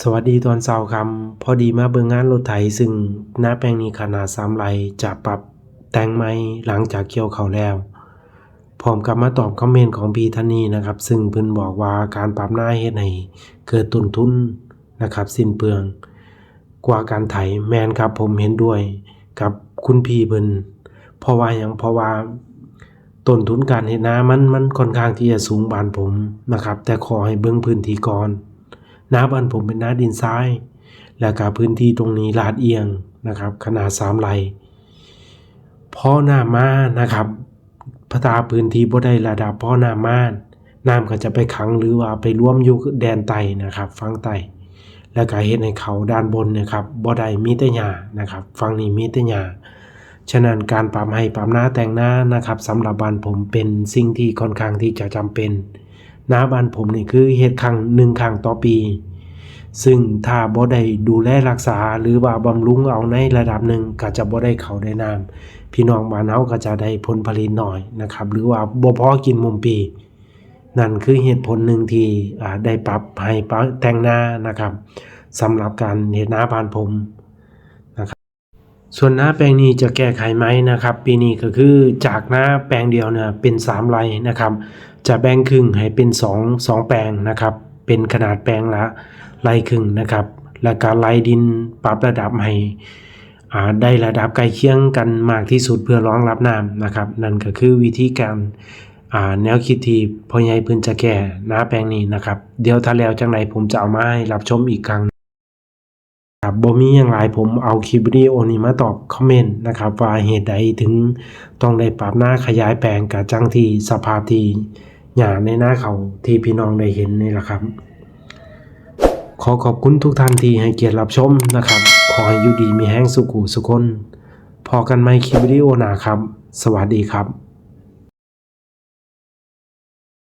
สวัสดีตอนเช้าครับพอดีมาเบิ่งงานรถไถซึ่งหน้าแปลงนี้ขนาด3ไร่จะปรับแต่งใหม่หลังจากเกี่ยวข้าวแล้วพร้อมกับมาตอบคอมเมนต์ของพี่ท่านนี้นะครับ ซึ่งเพิ่นบอกว่าการปรับหน้าเฮ็ดให้เกิดต้นทุนนะครับสิ้นเปลือง กว่าการไถแมนครับผมเห็นด้วยกับคุณพี่เพิ่นเพราะว่าหยังเพราะว่าต้นทุนการเฮ็ดนามันมันค่อนข้างที่จะสูงบานผมนะครับ แต่ขอให้เบิ่งพื้นที่ก่อน นาบ้านผมเป็นนาดินทราย แล้วก็พื้นที่ตรงนี้ลาดเอียงนะครับ ขนาด3ไร่พ่อหน้ามานะครับพระตาพื้นที่บ่ได้ระดับพ่อหน้ามานน้ำก็จะไปขังหรือว่าไปร่วมอยู่แดนใต้นะครับฝั่งใต้แล้วก็เฮ็ดให้เขาด้านบนเนะครับบ่ได้มีแต่หญ้านะครับฝั่งนี้มีแต่หญ้าฉะนั้นการปรับให้ปรับหน้าแต่งหน้านะครับสำหรับบ้านผมเป็นสิ่งที่ค่อนข้างที่จะจำเป็น น้าบ้านผมนี่คือเฮ็ดครั้งหนึ่งครั้งต่อปี ซึ่งถ้าบ่ได้ดูแลรักษาหรือว่าบำรุงเอาในระดับหนึ่งก็จะบ่ได้เขาได้น้ำพี่น้องบ้านเฮาก็จะได้ผลผลิตน้อยนะครับ หรือว่าบ่พอกินมุมปี นั่นคือเหตุผลหนึ่งที่ได้ปรับให้แต่งหน้านะครับสำหรับการเฮ็ดหน้าบ้านผม ส่วนหน้าแปลงนี้จะแก้ไขไหมนะครับ ปีนี้ก็คือจากหน้าแปลงเดียวเนี่ยเป็น3ไร่นะครับ จะแบ่งครึ่งให้เป็น 2 2 แปลงนะครับ เป็นขนาดแปลงละไร่ครึ่งนะครับ แล้วก็ไล่ดินปรับระดับให้ได้ระดับใกล้เคียงกันมากที่สุดเพื่อรองรับน้ำนะครับ นั่นก็คือวิธีการแนวคิดที่พ่อใหญ่พิ่นจะแก้หน้าแปลงนี้นะครับ เดี๋ยวถ้าแล้วจังไดผมจะเอามาให้รับชมอีกครั้ง บ่มีหยังหลายผมเอาคลิปวิดีโอนี้มาตอบคอมเมนต์นะครับว่าเหตุใดถึงต้องได้ปรับหน้าขยายแปลงกับจังที่สภาพที่หญ้าในหน้าเขาที่พี่น้องได้เห็นนี่แหละครับ ขอขอบคุณทุกท่านที่ให้เกียรติรับชมนะครับ ขอให้อยู่ดีมีแห้งสุขุสุคนพอกันไหมคลิปวิดีโอหนาครับ สวัสดีครับ